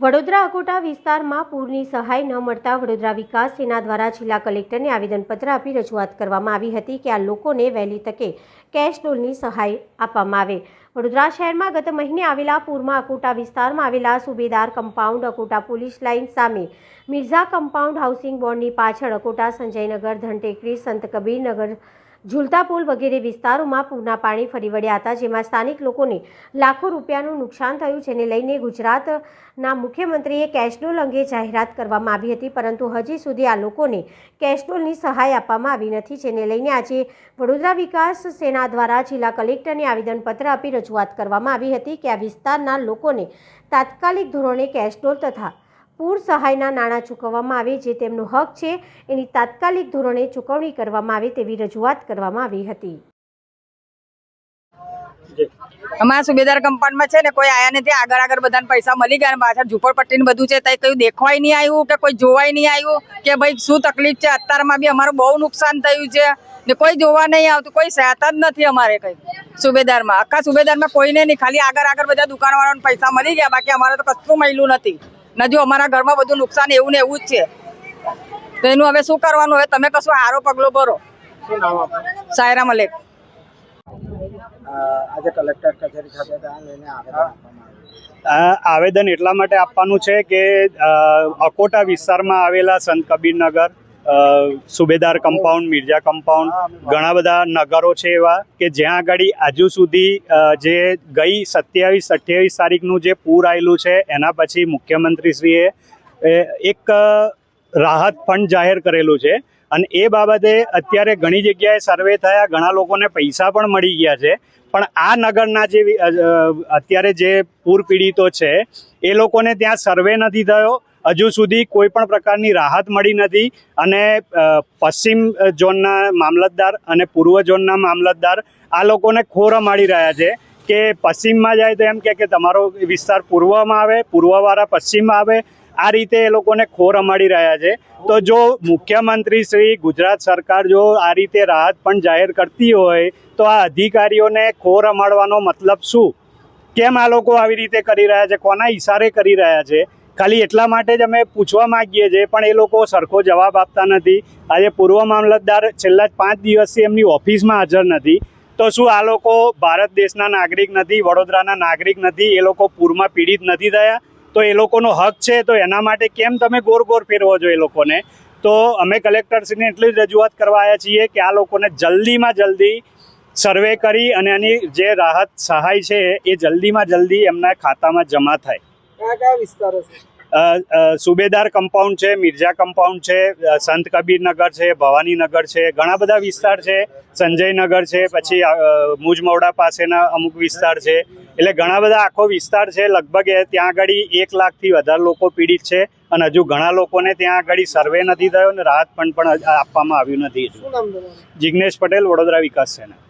વડોદરા અકોટા વિસ્તારમાં પૂરની સહાય ન મળતા વડોદરા વિકાસ સેના દ્વારા જિલ્લા કલેક્ટરને આવેદનપત્ર આપી રજૂઆત કરવામાં આવી હતી કે આ લોકોને વહેલી તકે કેશ ડોલની સહાય આપવામાં આવે. વડોદરા શહેરમાં ગત મહિને આવેલા પૂરમાં અકોટા વિસ્તારમાં આવેલા Subedar compound Akota police line સામે મિર્ઝા કમ્પાઉન્ડ હાઉસિંગ બોર્ડની પાછળ અકોટા સંજયનગર, ધનટેકરી સંત કબીરનગર ઝુલતા પુલ વગેરે વિસ્તારોમાં પૂરના પાણી ફરી વળ્યા હતા, જેમાં સ્થાનિક લોકોને લાખો રૂપિયાનું નુકસાન થયું, જેને લઈને ગુજરાતના મુખ્યમંત્રીએ કેશડોલ અંગે જાહેરાત કરવામાં આવી હતી, પરંતુ હજી સુધી આ લોકોને કેશડોલની સહાય આપવામાં આવી નથી, જેને લઈને આજે વડોદરા વિકાસ સેના દ્વારા જિલ્લા કલેક્ટરને આવેદનપત્ર આપી રજૂઆત કરવામાં આવી હતી કે આ વિસ્તારના લોકોને તાત્કાલિક ધોરણે કેશડોલ તથા પૂર સહાયના નાણાં ચૂકવવામાં આવે જે તેમનો હક છે એની તાત્કાલિક ધોરણે ચૂકવણી કરવામાં આવે તેવી રજૂઆત કરવામાં આવી હતી. અમારા સુબેદાર કમ્પાઉન્ડમાં છે ને કોઈ આયા નથી આગળ આગળ બધાને પૈસા મળી ગયા અને પાછળ ઝુંપડપટ્ટી ને બધું છે ત્યાં કયું દેખવાય નહીં આવ્યું કે કોઈ જોવાય નહીં આવ્યું કે ભાઈ શું તકલીફ છે? અત્યારમાં બી અમારું બહુ નુકસાન થયું છે ને કોઈ જોવા નહીં આવતું કોઈ સહાયતા જ નથી અમારે કઈ સુબેદારમાં. આખા સુબેદારમાં કોઈને નહીં ખાલી આગળ આગળ બધા દુકાનવાળાને પૈસા મળી ગયા બાકી અમારે તો કશું મળ્યું નથી. ને જો અમારા ઘરમાં બધું નુકસાન એવું ને એવું જ છે. તો એનું હવે શું કરવાનું? હવે તમે કશું હારો પગલો ભરો. સાયરા મલેક. આજે કલેક્ટર કચેરી ખાતે ત્યાં લઈને આવેદન એટલા માટે આપવાનું છે કે અકોટા વિસ્તારમાં આવેલા સંત કબીરનગર સુબેદાર કમ્પાઉન્ડ મિર્જા કમ્પાઉન્ડ ઘણા બધા નગરો છે એવા કે જ્યાં આગળ હજુ સુધી જે ગઈ સત્યાવીસ અઠ્યાવીસ તારીખનું જે પૂર આવેલું છે એના પછી મુખ્યમંત્રીશ્રીએ એક રાહત ફંડ જાહેર કરેલું છે. અને એ બાબતે અત્યારે ઘણી જગ્યાએ સર્વે થયા ઘણા લોકોને પૈસા પણ મળી ગયા છે. પણ આ નગરના જે અત્યારે જે પૂર પીડિતો છે એ લોકોને ત્યાં સર્વે નથી થયો. હજુ સુધી કોઈ પણ પ્રકારની રાહત મળી નથી અને પશ્ચિમ ઝોનના મામલતદાર અને પૂર્વ ઝોનના મામલતદાર આ લોકોને ખોર માડી રહ્યા છે કે પશ્ચિમમાં જાય તો એમ કે તમારો વિસ્તાર પૂર્વમાં આવે, પૂર્વવાળા પશ્ચિમમાં આવે. આ રીતે એ લોકોને ખોર અમાડી રહ્યા છે. તો જો મુખ્યમંત્રી શ્રી ગુજરાત સરકાર જો આ રીતે રાહત પણ જાહેર કરતી હોય તો આ અધિકારીઓને ખોર અમાડવાનો મતલબ શું? કેમ આ લોકો આવી રીતે કરી રહ્યા છે? કોના ઈશારે કરી રહ્યા છે? ખાલી એટલા માટે જ અમે પૂછવા માંગીએ છીએ, પણ એ લોકો સરખો જવાબ આપતા નથી. આજે પૂર્વ મામલતદાર છેલ્લા પાંચ દિવસથી એમની ઓફિસમાં હાજર નથી. તો શું આ લોકો ભારત દેશના નાગરિક નથી, વડોદરાના નાગરિક નથી, એ લોકો પૂરમાં પીડિત નથી થયા? તો એ લોકોનો હક છે, તો એના માટે કેમ તમે ગોર ગોર ફેરવો છો એ લોકોને? તો અમે કલેક્ટરશ્રીને એટલી જ રજૂઆત કરવા આવ્યા છીએ કે આ લોકોને જલ્દીમાં જલ્દી સર્વે કરી અને એની જે રાહત સહાય છે, એ જલ્દીમાં જલ્દી એમના ખાતામાં જમા થાય. કયા કયા વિસ્તારો છે? સુબેદાર કમ્પાઉન્ડ છે મિર્ઝા કમ્પાઉન્ડ છે સંત કબીરનગર છે ભવાનીનગર છે ઘણા બધા વિસ્તાર છે. સંજયનગર છે પછી મુજમવડા મુજમોડા પાસેના અમુક વિસ્તાર છે. એટલે ઘણા બધા આખો વિસ્તાર છે. લગભગ ત્યાં આગળ એક લાખથી વધારે લોકો પીડિત છે અને હજુ ઘણા લોકોને ત્યાં આગળ સર્વે નથી થયો અને રાહત પણ પણ આપવામાં આવ્યું નથી. હજુ શું નામ તમારું? જિગ્નેશ પટેલ વડોદરા વિકાસ સેના.